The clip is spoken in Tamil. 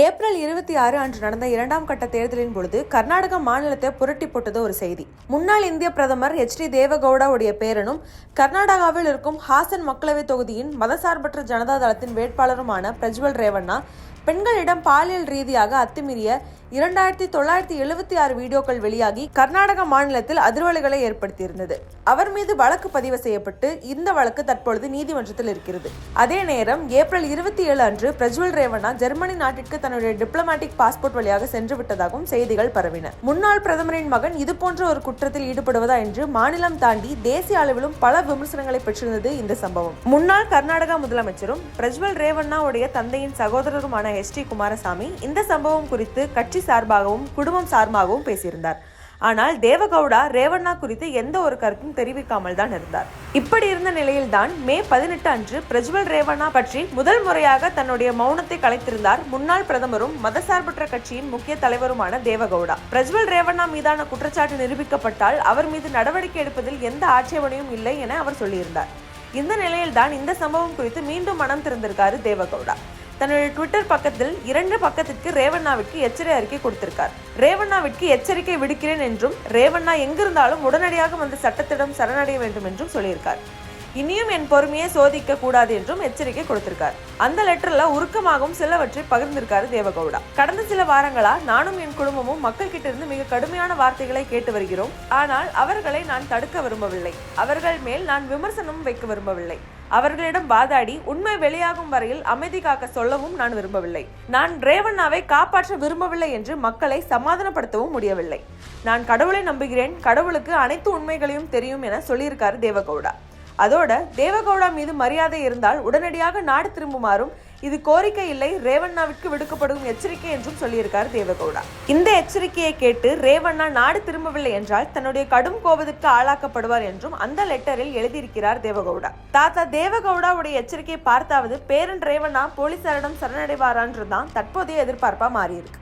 ஏப்ரல் இருபத்தி ஆறு அன்று நடந்த இரண்டாம் கட்ட தேர்தலின் பொழுது கர்நாடக மாநிலத்தை புரட்டி போட்டது ஒரு செய்தி. முன்னாள் இந்திய பிரதமர் எச் டி தேவகவுடாவுடைய பேரனும் கர்நாடகாவில் இருக்கும் ஹாசன் மக்களவை தொகுதியின் மதசார்பற்ற ஜனதா தளத்தின் வேட்பாளருமான பிரஜ்வல் ரேவண்ணா பெண்களிடம் பாலியல் ரீதியாக அத்துமீறிய இரண்டாயிரத்தி தொள்ளாயிரத்தி எழுபத்தி ஆறு வீடியோக்கள் வெளியாகி கர்நாடக மாநிலத்தில் அதிர்வலைகளை ஏற்படுத்தியிருந்தது. அவர் மீது வழக்கு பதிவு செய்யப்பட்டு இந்த வழக்கு தற்பொழுது நீதிமன்றத்தில் இருக்கிறது. அதே நேரம் ஏப்ரல் இருபத்தி ஏழு அன்று பிரஜ்வல் ரேவண்ணா ஜெர்மனி நாட்டிற்கு தன்னுடைய டிப்ளமேட்டிக் பாஸ்போர்ட் வழியாக சென்று விட்டதாகவும் செய்திகள் பரவின. முன்னாள் பிரதமரின் மகன் இதுபோன்ற ஒரு குற்றத்தில் ஈடுபடுவதா என்று மாநிலம் தாண்டி தேசிய அளவிலும் பல விமர்சனங்களை பெற்றிருந்தது இந்த சம்பவம். முன்னாள் கர்நாடகா முதலமைச்சரும் பிரஜ்வல் ரேவண்ணாவுடைய தந்தையின் சகோதரருமான எஸ் டி குமாரசாமி இந்த சம்பவம் குறித்து கட்சி சார்பாகவும் குடும்பம் சார்பாகவும் பேசியிருந்தார். ஆனால் தேவகவுடா ரேவண்ணா குறித்து எந்த ஒரு கருத்தும் தெரிவிக்காமல் தான் இருந்தார். இப்படி இருந்த நிலையில்தான் மே பதினெட்டு அன்று பிரஜ்வல் ரேவண்ணா பற்றி முதல் முறையாக தன்னுடைய மௌனத்தை கலைத்திருந்தார் முன்னாள் பிரதமரும் மதசார்பற்ற கட்சியின் முக்கிய தலைவருமான தேவகவுடா. பிரஜ்வல் ரேவண்ணா மீதான குற்றச்சாட்டு நிரூபிக்கப்பட்டால் அவர் மீது நடவடிக்கை எடுப்பதில் எந்த ஆட்சேபனையும் இல்லை என அவர் சொல்லியிருந்தார். இந்த நிலையில்தான் இந்த சம்பவம் குறித்து மீண்டும் மனம் திறந்திருக்காரு தேவகவுடா. தன்னுடைய ட்விட்டர் பக்கத்தில் இரண்டு பக்கத்திற்கு ரேவண்ணாவிற்கு எச்சரிக்கை அறிக்கை கொடுத்திருக்கார். ரேவண்ணாவிற்கு எச்சரிக்கை விடுக்கிறேன் என்றும் ரேவண்ணா எங்கிருந்தாலும் உடனடியாக வந்து சட்டத்திடம் சரணடைய வேண்டும் என்றும் சொல்லியிருக்கார். இனியும் என் பொறுமையை சோதிக்க கூடாது என்றும் எச்சரிக்கை கொடுத்திருக்கார். அந்த லெட்டர்ல உருக்கமாகவும் சிலவற்றை பகிர்ந்திருக்காரு தேவகவுடா. கடந்த சில வாரங்களா நானும் என் குடும்பமும் மக்கள் கிட்ட இருந்து மிக கடுமையான வார்த்தைகளை கேட்டு வருகிறோம். ஆனால் அவர்களை நான் தடுக்க விரும்பவில்லை. அவர்கள் மேல் நான் விமர்சனமும் வைக்க விரும்பவில்லை. அவர்களிடம் வாதாடி உண்மை வெளியாகும் வரையில் அமைதி காக்க சொல்லவும் நான் விரும்பவில்லை. நான் ரேவண்ணாவை காப்பாற்ற விரும்பவில்லை என்று மக்களை சமாதானப்படுத்தவும் முடியவில்லை. நான் கடவுளை நம்புகிறேன். கடவுளுக்கு அனைத்து உண்மைகளையும் தெரியும் என சொல்லியிருக்காரு தேவகவுடா. அதோட தேவகவுடா மீது மரியாதை இருந்தால் உடனடியாக நாடு திரும்புமாறும் இது கோரிக்கை இல்லை ரேவண்ணாவிற்கு விடுக்கப்படும் எச்சரிக்கை என்றும் சொல்லியிருக்கார் தேவகவுடா. இந்த எச்சரிக்கையை கேட்டு ரேவண்ணா நாடு திரும்பவில்லை என்றால் தன்னுடைய கடும் கோபத்துக்கு ஆளாக்கப்படுவார் என்றும் அந்த லெட்டரில் எழுதியிருக்கிறார் தேவகவுடா. தாத்தா தேவகவுடாவுடைய எச்சரிக்கையை பார்த்தாவது பேரன் ரேவண்ணா போலீசாரிடம் சரணடைவாரான்றதுதான் தற்போதைய எதிர்பார்ப்பா மாறியிருக்கு.